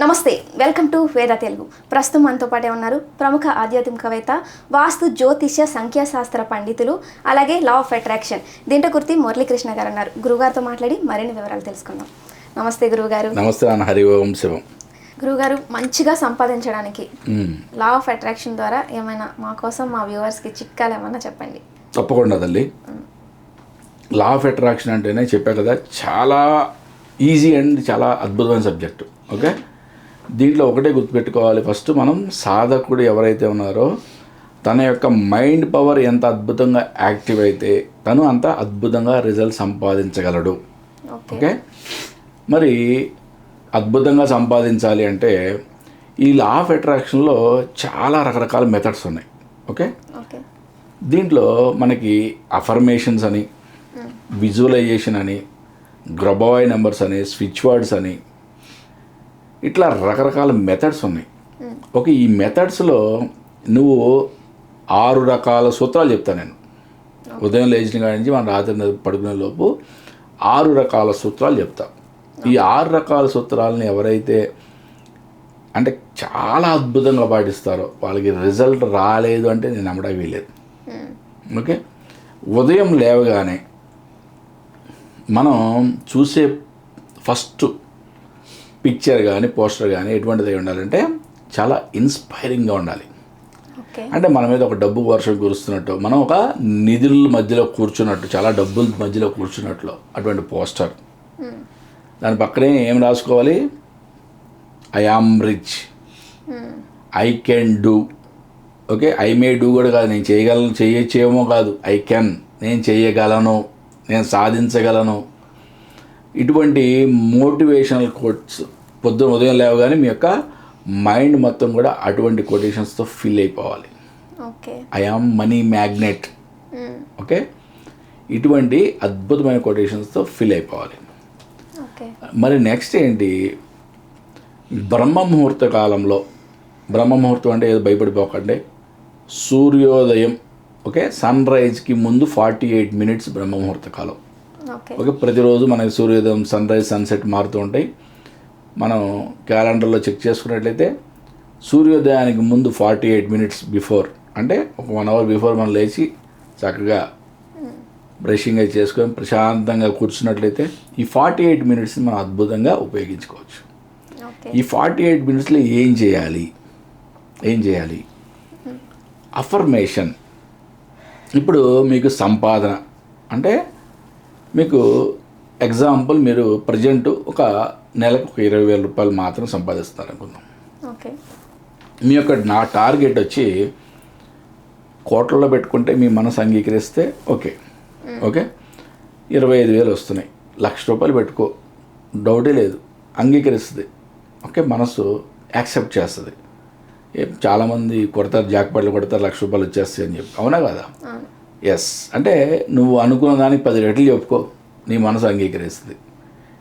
నమస్తే welcome to వేద తెలుగు. ప్రస్తుతం మనతో పాటే ఉన్నారు ప్రముఖ ఆధ్యాత్మికవేత్త వాస్తు జ్యోతిష్య సంఖ్యాశాస్త్ర పండితులు అలాగే లా ఆఫ్ అట్రాక్షన్ దీంట్లో కుర్తి మురళీకృష్ణ గారు ఉన్నారు గురుగారితో మాట్లాడి మరిన్ని వివరాలు తెలుసుకుందాం. నమస్తే గురువుగారు నమస్తే హరి ఓం శివం. గురుగారు మంచిగా సంపాదించడానికి. లా ఆఫ్ అట్రాక్షన్ ద్వారా ఏమైనా మా కోసం మా వ్యూవర్స్కి చిట్కాలు ఏమైనా చెప్పండి. తప్పకుండా తల్లి. లా ఆఫ్ అట్రాక్షన్ అంటేనే చెప్పా కదా చాలా ఈజీ అండ్ చాలా అద్భుతమైన సబ్జెక్టు ఓకే దీంట్లో ఒకటే గుర్తుపెట్టుకోవాలి. ఫస్ట్ మనం సాధకుడు ఎవరైతే ఉన్నారో తన యొక్క మైండ్ పవర్ ఎంత అద్భుతంగా యాక్టివ్ అయితే తను అంత అద్భుతంగా రిజల్ట్ సంపాదించగలడు. ఓకే. మరి అద్భుతంగా సంపాదించాలి అంటే ఈ లా ఆఫ్ అట్రాక్షన్లో చాలా రకరకాల మెథడ్స్ ఉన్నాయి. ఓకే? ఓకే. దీంట్లో మనకి అఫర్మేషన్స్ అని విజువలైజేషన్ అని గ్రబాయ్ నెంబర్స్ అని స్విచ్ వర్డ్స్ అని ఇట్లా రకరకాల మెథడ్స్ ఉన్నాయి. ఓకే ఈ మెథడ్స్లో నువ్వు ఆరు రకాల సూత్రాలు చెప్తాను నేను. ఉదయం లేచిన కాడి నుంచి మన రాత్రి పడుకునే లోపు ఆరు రకాల సూత్రాలు చెప్తా. ఈ ఆరు రకాల సూత్రాలని ఎవరైతే అంటే చాలా అద్భుతంగా పాటిస్తారో వాళ్ళకి రిజల్ట్ రాలేదు అంటే నేను నమ్మడానికి వీలేదు ఓకే? ఉదయం లేవగానే మనం చూసే ఫస్ట్ పిక్చర్ కానీ పోస్టర్ కానీ ఎటువంటిది ఉండాలంటే చాలా ఇన్స్పైరింగ్గా ఉండాలి. అంటే మన మీద ఒక డబ్బు వర్షం కురుస్తున్నట్టు మనం ఒక నిధుల మధ్యలో కూర్చున్నట్టు చాలా డబ్బుల మధ్యలో కూర్చున్నట్లు అటువంటి పోస్టర్. దాని పక్కనే ఏం రాసుకోవాలి? I am rich. I can do. Okay? I may do కూడా కాదు నేను చేయగలను చేయొచ్చేమో కాదు. I can. నేను చేయగలను. నేను సాధించగలను. ఇటువంటి మోటివేషనల్ కోట్స్ పొద్దున ఉదయం లేవగానే మీ యొక్క మైండ్ మొత్తం కూడా అటువంటి కొటేషన్స్తో ఫిల్ అయిపోవాలి. I am money magnet okay? ఇటువంటి అద్భుతమైన కొటేషన్స్తో ఫిల్ అయిపోవాలి. మరి నెక్స్ట్ ఏంటి? బ్రహ్మ ముహూర్త కాలంలో బ్రహ్మ ముహూర్తం అంటే ఏదో భయపడిపోకండి. సూర్యోదయం ఓకే? సన్ రైజ్కి ముందు ఫార్టీ ఎయిట్ మినిట్స్ బ్రహ్మ ముహూర్త కాలం. ఓకే. ఓకే? ప్రతిరోజు మనకి సూర్యోదయం సన్ రైజ్ సన్సెట్ మారుతూ ఉంటాయి. మనం క్యాలెండర్లో చెక్ చేసుకున్నట్లయితే సూర్యోదయానికి ముందు ఫార్టీ ఎయిట్ మినిట్స్ బిఫోర్ అంటే ఒక వన్ అవర్ బిఫోర్ మనం లేచి చక్కగా బ్రషింగ్ అయి చేసుకొని ప్రశాంతంగా కూర్చున్నట్లయితే ఈ ఫార్టీ ఎయిట్ మినిట్స్ని మనం అద్భుతంగా ఉపయోగించుకోవచ్చు. ఈ ఫార్టీ ఎయిట్ మినిట్స్లో ఏం చేయాలి? ఏం చేయాలి? అఫర్మేషన్. ఇప్పుడు మీకు సంపాదన. అంటే మీకు ఎగ్జాంపుల్ మీరు ప్రజెంట్ ఒక నెలకు ఒక ఇరవై వేల రూపాయలు మాత్రం సంపాదిస్తారు అనుకుందాం ఓకే. మీ యొక్క నా టార్గెట్ వచ్చి కోట్లలో పెట్టుకుంటే మీ మనసు అంగీకరిస్తే ఓకే. ఓకే? ఇరవై ఐదు వేలు వస్తున్నాయి. లక్ష రూపాయలు పెట్టుకో. డౌటే లేదు. అంగీకరిస్తుంది. ఓకే? మనసు యాక్సెప్ట్ చేస్తుంది. ఏ- చాలామంది కొడతారు జాక్పాట్లు కొడతారు లక్ష రూపాయలు వచ్చేస్తాయి అని చెప్పి. అవునా కదా? ఎస్ అంటే నువ్వు అనుకున్న దానికి పది రెట్లు చెప్పుకో. నీ మనసు అంగీకరిస్తుంది.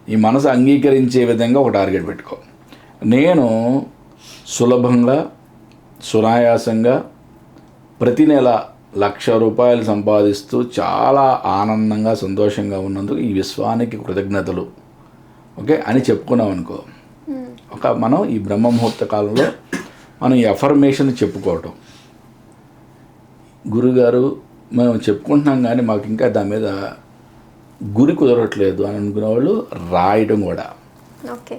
ఈ మనసు అంగీకరించే విధంగా ఒక టార్గెట్ పెట్టుకో. నేను సులభంగా సునాయాసంగా ప్రతి నెల లక్ష రూపాయలు సంపాదిస్తూ చాలా ఆనందంగా సంతోషంగా ఉన్నందుకు ఈ విశ్వానికి కృతజ్ఞతలు. ఓకే? అని చెప్పుకున్నాం అనుకో. ఒక మనం ఈ బ్రహ్మ ముహూర్త కాలంలో మనం ఈ అఫర్మేషన్ చెప్పుకోవటం. గురుగారు మేము చెప్పుకుంటున్నాం కానీ మాకు ఇంకా దాని మీద గురి కుదరట్లేదు అని అనుకునే వాళ్ళు రాయడం కూడా.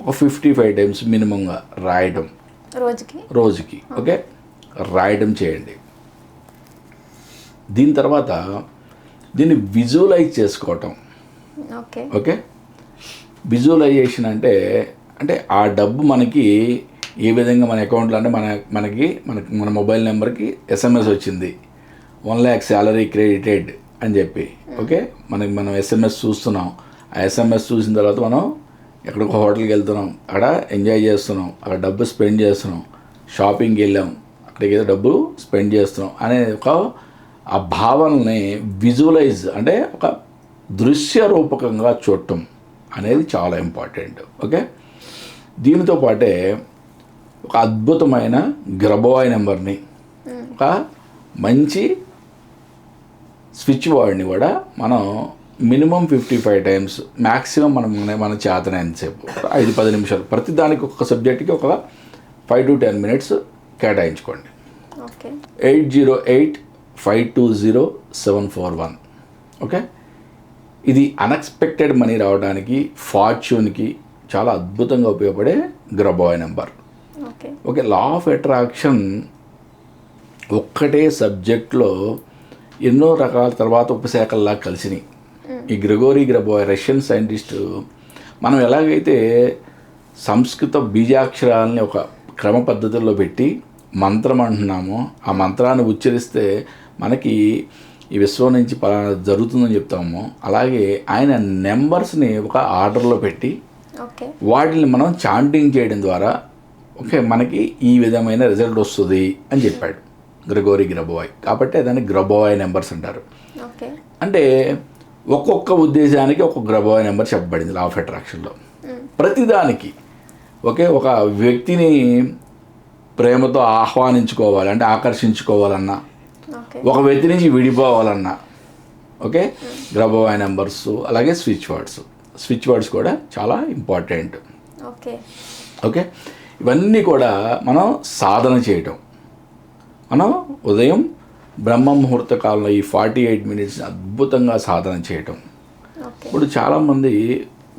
ఒక ఫిఫ్టీ ఫైవ్ టైమ్స్ మినిమంగా రాయడం. రోజుకి? రోజుకి ఓకే? రాయడం చేయండి. దీని తర్వాత దీన్ని విజువలైజ్ చేసుకోవటం. ఓకే. ఓకే? విజువలైజేషన్ అంటే అంటే ఆ డబ్బు మనకి ఏ విధంగా మన అకౌంట్లో అంటే మన మనకి మనకి మన మొబైల్ నెంబర్కి ఎస్ఎంఎస్ వచ్చింది. One lakh salary credited. అని చెప్పి. ఓకే? మనకి మనం ఎస్ఎంఎస్ చూస్తున్నాం. ఆ ఎస్ఎంఎస్ చూసిన తర్వాత మనం ఎక్కడికో హోటల్కి వెళ్తున్నాం. అక్కడ ఎంజాయ్ చేస్తున్నాం. అక్కడ డబ్బు స్పెండ్ చేస్తున్నాం. షాపింగ్కి వెళ్ళాం. అక్కడికి ఏదో డబ్బు స్పెండ్ చేస్తున్నాం అనే ఒక ఆ భావనని విజువలైజ్ అంటే ఒక దృశ్య రూపకంగా చూడటం అనేది చాలా ఇంపార్టెంట్. ఓకే? దీనితో పాటే ఒక అద్భుతమైన గ్రబోయ్ నెంబర్ని ఒక మంచి స్విచ్ వర్డ్ని కూడా మనం minimum fifty five times maximum మనం మన- చేతనైనంతసేపు ఐదు పది నిమిషాలు. ప్రతి దానికి ఒక సబ్జెక్ట్కి ఒక five to ten minutes కేటాయించుకోండి. Eight zero eight five two zero seven four one. Okay? ఇది అన్ఎక్స్పెక్టెడ్ మనీ రావడానికి ఫార్చ్యూన్కి చాలా అద్భుతంగా ఉపయోగపడే Grabovoi number. Okay. Okay? Law of attraction ఒక్కటే సబ్జెక్ట్లో ఎన్నో రకాల తర్వాత ఉపశాఖల్లా కలిసినాయి. ఈ గ్రెగోరీ గ్రబోయ్ రష్యన్ సైంటిస్టు మనం ఎలాగైతే సంస్కృత బీజాక్షరాలని ఒక క్రమ పద్ధతుల్లో పెట్టి మంత్రం అంటున్నామో ఆ మంత్రాన్ని ఉచ్చరిస్తే మనకి ఈ విశ్వం నుంచి పలానా జరుగుతుందని చెప్తామో అలాగే ఆయన నెంబర్స్ని ఒక ఆర్డర్లో పెట్టి వాటిని మనం చాంటింగ్ చేయడం ద్వారా ఓకే మనకి ఈ విధమైన రిజల్ట్ వస్తుంది అని చెప్పాడు. గ్రగోరీ గ్రబోయ్ కాబట్టి దాన్ని గ్రబోయ్ నెంబర్స్ అంటారు. అంటే ఒక్కొక్క ఉద్దేశానికి ఒక్కొక్క గ్రబోయ్ నెంబర్ చెప్పబడింది లా ఆఫ్ అట్రాక్షన్లో. ప్రతిదానికి. ఓకే ఒక వ్యక్తిని ప్రేమతో ఆహ్వానించుకోవాలి అంటే ఆకర్షించుకోవాలన్నా ఒక వ్యక్తి నుంచి విడిపోవాలన్నా ఓకే గ్రబోయ్ నెంబర్స్ అలాగే స్విచ్ వర్డ్స్. స్విచ్ వర్డ్స్ కూడా చాలా ఇంపార్టెంట్. ఓకే. ఓకే ఇవన్నీ కూడా మనం సాధన చేయటం. మనం ఉదయం బ్రహ్మ ముహూర్త కాలంలో ఈ ఫార్టీ ఎయిట్ మినిట్స్ అద్భుతంగా సాధన చేయటం. ఇప్పుడు చాలామంది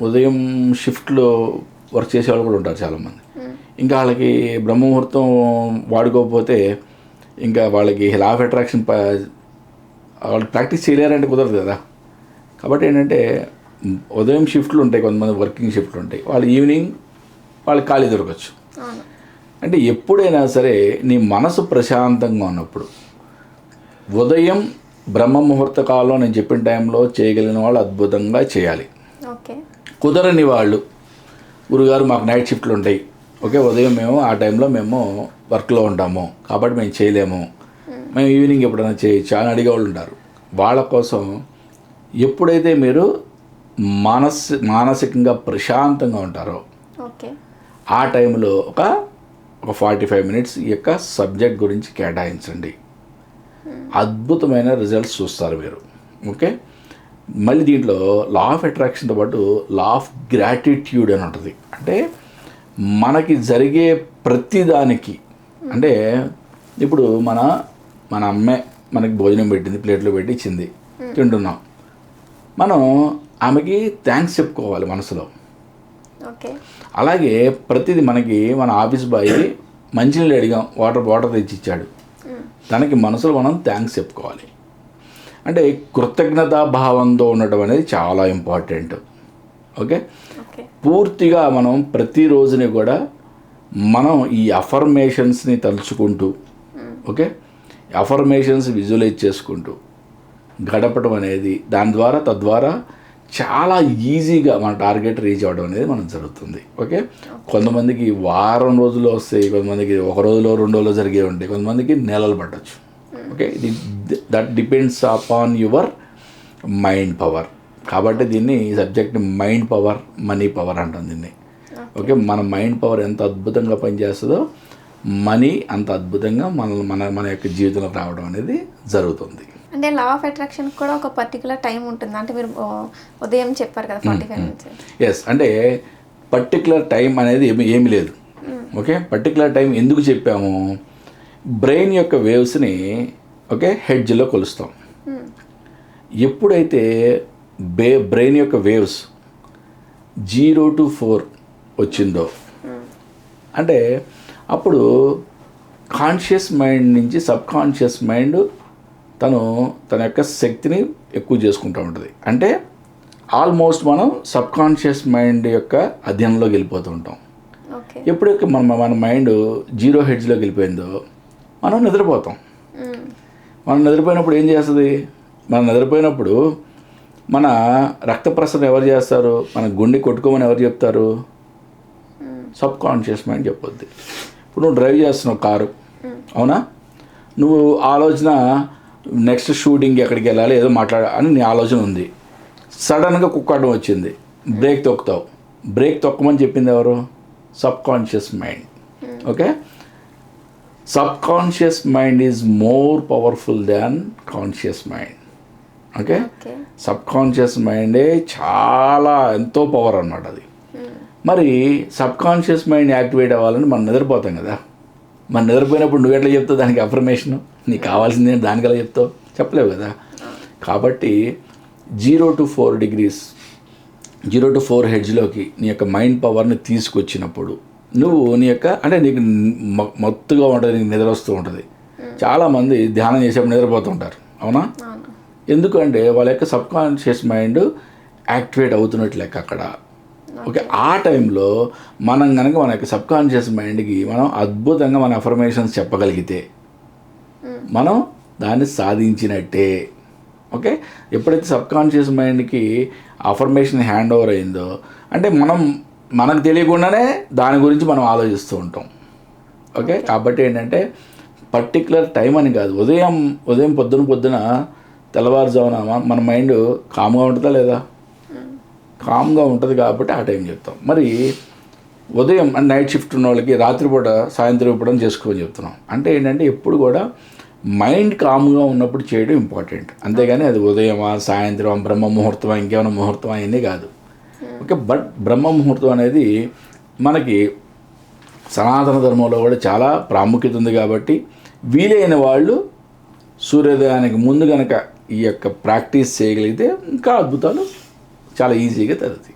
ఉదయం షిఫ్ట్లో వర్క్ చేసేవాళ్ళు కూడా ఉంటారు చాలామంది. ఇంకా వాళ్ళకి బ్రహ్మ ముహూర్తం వాడుకోకపోతే ఇంకా వాళ్ళకి లా ఆఫ్ అట్రాక్షన్ వాళ్ళు ప్రాక్టీస్ చేయలేరంటే కుదరదు కదా. కాబట్టి ఏంటంటే ఉదయం షిఫ్ట్లు ఉంటాయి కొంతమంది వర్కింగ్ షిఫ్ట్లు ఉంటాయి. వాళ్ళు ఈవినింగ్ వాళ్ళకి ఖాళీ దొరకచ్చు. అంటే ఎప్పుడైనా సరే నీ మనసు ప్రశాంతంగా ఉన్నప్పుడు ఉదయం బ్రహ్మ ముహూర్త కాలంలో నేను చెప్పిన టైంలో చేయగలిగిన వాళ్ళు అద్భుతంగా చేయాలి. కుదరని వాళ్ళు గురుగారు మాకు నైట్ షిఫ్ట్లు ఉంటాయి. ఓకే ఉదయం మేము ఆ టైంలో మేము వర్క్లో ఉంటాము. కాబట్టి మేము చేయలేము. మేము. ఈవినింగ్ ఎప్పుడైనా చేయొచ్చు అని అడిగే వాళ్ళు ఉంటారు. వాళ్ళ కోసం ఎప్పుడైతే మీరు మానస్ మానసికంగా ప్రశాంతంగా ఉంటారో ఆ టైంలో ఒక ఒక ఫార్టీ ఫైవ్ మినిట్స్ ఈ యొక్క సబ్జెక్ట్ గురించి కేటాయించండి. అద్భుతమైన రిజల్ట్స్ చూస్తారు మీరు. ఓకే మళ్ళీ దీంట్లో లా ఆఫ్ అట్రాక్షన్తో పాటు లా ఆఫ్ గ్రాటిట్యూడ్ అని ఉంటుంది. అంటే మనకి జరిగే ప్రతిదానికి అంటే ఇప్పుడు మన మన అమ్మే మనకి భోజనం పెట్టింది ప్లేట్లో పెట్టి ఇచ్చింది తింటున్నాం. మనం ఆమెకి థ్యాంక్స్ చెప్పుకోవాలి మనసులో. అలాగే ప్రతిదీ మనకి మన ఆఫీస్ బాయ్ మంచినీళ్ళు అడిగాం వాటర్ వాటర్ తెచ్చి ఇచ్చాడు తనకి మనసులో మనం థ్యాంక్స్ చెప్పుకోవాలి. అంటే కృతజ్ఞతా భావంతో ఉండటం అనేది చాలా ఇంపార్టెంట్ ఓకే ఓకే పూర్తిగా మనం ప్రతిరోజుని కూడా మనం ఈ అఫర్మేషన్స్ని తలుచుకుంటూ ఓకే అఫర్మేషన్స్ విజువలైజ్ చేసుకుంటూ గడపడం అనేది దాని ద్వారా తద్వారా చాలా ఈజీగా మన టార్గెట్ రీచ్ అవ్వడం అనేది మనం జరుగుతుంది. ఓకే? కొంతమందికి వారం రోజులు వస్తాయి కొంతమందికి ఒక రోజులో రెండు రోజులు జరిగే ఉంటాయి కొంతమందికి నెలలు పట్టచ్చు. Okay? That depends upon your mind power. కాబట్టి దీన్ని subject mind power money power అంటాం దీన్ని. ఓకే. మన మైండ్ పవర్ ఎంత అద్భుతంగా పనిచేస్తుందో మనీ అంత అద్భుతంగా మన మన మన యొక్క జీవితంలో రావడం అనేది జరుగుతుంది. అంటే లా ఆఫ్ అట్రాక్షన్ కూడా ఒక పర్టికులర్ టైం ఉంటుంది. అంటే మీరు ఉదయం చెప్పారు కదా ఫార్టీ ఫైవ్ మినిట్స్ ఎస్ అంటే పర్టికులర్ టైం అనేది ఏమి ఏమి లేదు. ఓకే? పర్టికులర్ టైం ఎందుకు చెప్పాము? బ్రెయిన్ యొక్క వేవ్స్ని ఓకే హెడ్జ్లో కొలుస్తాం. ఎప్పుడైతే బే బ్రెయిన్ యొక్క వేవ్స్ జీరో టు ఫోర్ వచ్చిందో అంటే అప్పుడు కాన్షియస్ మైండ్ నుంచి సబ్ కాన్షియస్ మైండ్ తను తన యొక్క శక్తిని ఎక్కువ చేసుకుంటూ ఉంటుంది. అంటే ఆల్మోస్ట్ మనం సబ్ కాన్షియస్ మైండ్ యొక్క అధ్యయనంలోకి వెళ్ళిపోతూ ఉంటాం. ఎప్పుడైతే మన మన మైండ్ జీరో హెడ్జ్లోకి వెళ్ళిపోయిందో మనం నిద్రపోతాం. మనం నిద్రపోయినప్పుడు ఏం చేస్తుంది? మనం నిద్రపోయినప్పుడు మన రక్త ప్రసరణ ఎవరు చేస్తారు? మన గుండె కొట్టుకోమని ఎవరు చెప్తారు? సబ్ కాన్షియస్ మైండ్ చెప్పొద్ది. ఇప్పుడు నువ్వు డ్రైవ్ చేస్తున్నావు కారు. అవునా? నువ్వు ఆలోచన నెక్స్ట్ షూటింగ్ ఎక్కడికి వెళ్ళాలి ఏదో మాట్లాడ అని నీ ఆలోచన ఉంది. సడన్గా కుక్కడం వచ్చింది. బ్రేక్ తొక్కుతావు. బ్రేక్ తొక్కమని చెప్పింది ఎవరు? Subconscious mind okay subconscious mind is more powerful than conscious mind okay subconscious మైండే చాలా ఎంతో పవర్ అన్నమాట అది. మరి సబ్ కాన్షియస్ మైండ్ యాక్టివేట్ అవ్వాలని మనం నిద్రపోతాం కదా. మనం నిద్రపోయినప్పుడు నువ్వు ఎట్లా చెప్తావు దానికి అఫర్మేషన్ నీకు కావాల్సింది ఏంటి దానికి ఎలా చెప్తావు? చెప్పలేవు కదా. కాబట్టి zero to four degrees zero to four హెడ్జ్లోకి నీ యొక్క మైండ్ పవర్ని తీసుకొచ్చినప్పుడు నువ్వు నీ యొక్క అంటే నీకు మత్తుగా ఉంటుంది నీకు నిద్ర వస్తూ ఉంటుంది. చాలామంది ధ్యానం చేసేప్పుడు నిద్రపోతుంటారు. అవునా? అవును. ఎందుకంటే వాళ్ళ యొక్క సబ్ కాన్షియస్ మైండ్ యాక్టివేట్ అవుతున్నట్లు లెక్క అక్కడ. ఓకే ఆ టైంలో మనం కనుక మన యొక్క సబ్ కాన్షియస్ మైండ్కి మనం అద్భుతంగా మన అఫర్మేషన్స్ చెప్పగలిగితే మనం దాన్ని సాధించినట్టే. ఓకే? ఎప్పుడైతే సబ్ కాన్షియస్ మైండ్కి అఫర్మేషన్ హ్యాండ్ ఓవర్ అయిందో అంటే మనం మనకు తెలియకుండానే దాని గురించి మనం ఆలోచిస్తూ ఉంటాం. ఓకే? కాబట్టి ఏంటంటే పర్టికులర్ టైం అని కాదు. ఉదయం ఉదయం పొద్దున పొద్దున తెల్లవారుజామున మన మైండ్ కామ్గా ఉంటుందా లేదా? కామ్గా ఉంటుంది కాబట్టి ఆ టైం చెప్తాం. మరి ఉదయం నైట్ షిఫ్ట్ ఉన్న వాళ్ళకి రాత్రిపూట సాయంత్రం ఇవ్వడం చేసుకోమని చెప్తున్నాం. అంటే ఏంటంటే ఎప్పుడు కూడా మైండ్ కామ్గా ఉన్నప్పుడు చేయడం ఇంపార్టెంట్. అంతేగాని అది ఉదయమా సాయంత్రం బ్రహ్మ ముహూర్తమా ఇంకేమైనా ముహూర్తం అవన్నీ కాదు. ఓకే బట్ బ్రహ్మ ముహూర్తం అనేది మనకి సనాతన ధర్మంలో కూడా చాలా ప్రాముఖ్యత ఉంది కాబట్టి వీలైన వాళ్ళు సూర్యోదయానికి ముందు కనుక ఈ యొక్క ప్రాక్టీస్ చేయగలిగితే ఇంకా అద్భుతాలు చాలా ఈజీగా తగ్గుతాయి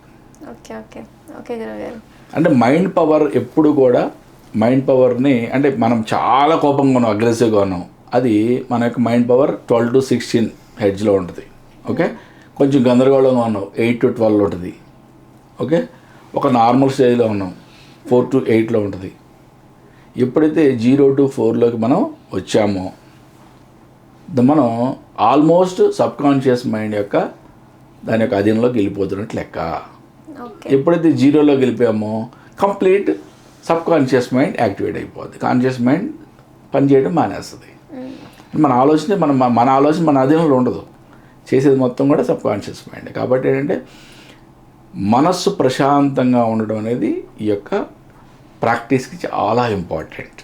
ఓకే ఓకే. ఓకే గురుగారు అంటే మైండ్ పవర్ ఎప్పుడు కూడా మైండ్ పవర్ని అంటే మనం చాలా కోపంగా ఉన్నాం అగ్రెసివ్గా ఉన్నాం. అది మన యొక్క mind power twelve to sixteen హెడ్జ్లో ఉంటుంది. ఓకే? కొంచెం గందరగోళంగా ఉన్నాం ఎయిట్ టు ట్వెల్వ్ ఉంటుంది. ఓకే? ఒక నార్మల్ స్టేజ్లో ఉన్నాం ఫోర్ టు ఎయిట్లో ఉంటుంది. ఎప్పుడైతే జీరో టు ఫోర్లోకి మనం వచ్చామో మనం ఆల్మోస్ట్ సబ్కాన్షియస్ మైండ్ యొక్క దాని యొక్క అధీనంలోకి వెళ్ళిపోతున్నట్టు లెక్క. ఎప్పుడైతే జీరోలోకి వెళ్ళిపోయామో complete subconscious mind activate అయిపోద్ది. కాన్షియస్ మైండ్ పనిచేయడం మానేస్తుంది. మన ఆలోచన మన మన ఆలోచన మన అధీనంలో ఉండదు. చేసేది మొత్తం కూడా సబ్ కాన్షియస్ మైండ్. కాబట్టి ఏంటంటే మనస్సు ప్రశాంతంగా ఉండడం అనేది ఈ యొక్క ప్రాక్టీస్కి చాలా ఇంపార్టెంట్.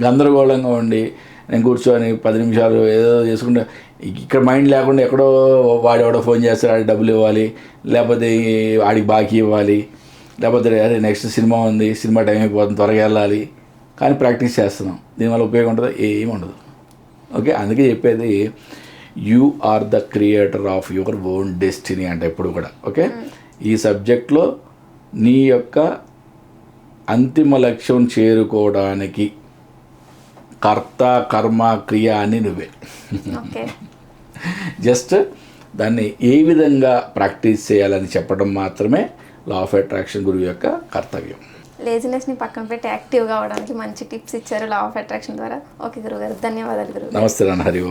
గందరగోళంగా ఉండి నేను కూర్చొని పది నిమిషాలు ఏదో చేసుకుంటే. ఇక్కడ మైండ్ లేకుండా ఎక్కడో వాడు ఎవడో ఫోన్ చేస్తాడు ఆడికి డబ్బులు ఇవ్వాలి లేకపోతే ఆడికి బాకీ ఇవ్వాలి లేకపోతే అరే నెక్స్ట్ సినిమా ఉంది సినిమా టైం అయిపోతుంది త్వరగా వెళ్ళాలి. కానీ ప్రాక్టీస్ చేస్తున్నాం. దీనివల్ల ఉపయోగం ఉంటుందా ఏమి ఉండదు. ఓకే అందుకే చెప్పేది you are the creator of your own destiny అంటే ఎప్పుడు కూడా. ఓకే ఈ సబ్జెక్ట్లో నీ యొక్క అంతిమ లక్ష్యం చేరుకోవడానికి కర్త కర్మ క్రియ అని నువ్వే. జస్ట్ దాన్ని ఏ విధంగా ప్రాక్టీస్ చేయాలని చెప్పడం మాత్రమే లా ఆఫ్ అట్రాక్షన్ గురువు యొక్క కర్తవ్యం. లేజినెస్ని పక్కన పెట్టి యాక్టివ్గా అవడానికి మంచి టిప్స్ ఇచ్చారు లా ఆఫ్ అట్రాక్షన్ ద్వారా. ఓకే గురుగారు ధన్యవాదాలు గురుగారు నమస్తే నాన్న హరి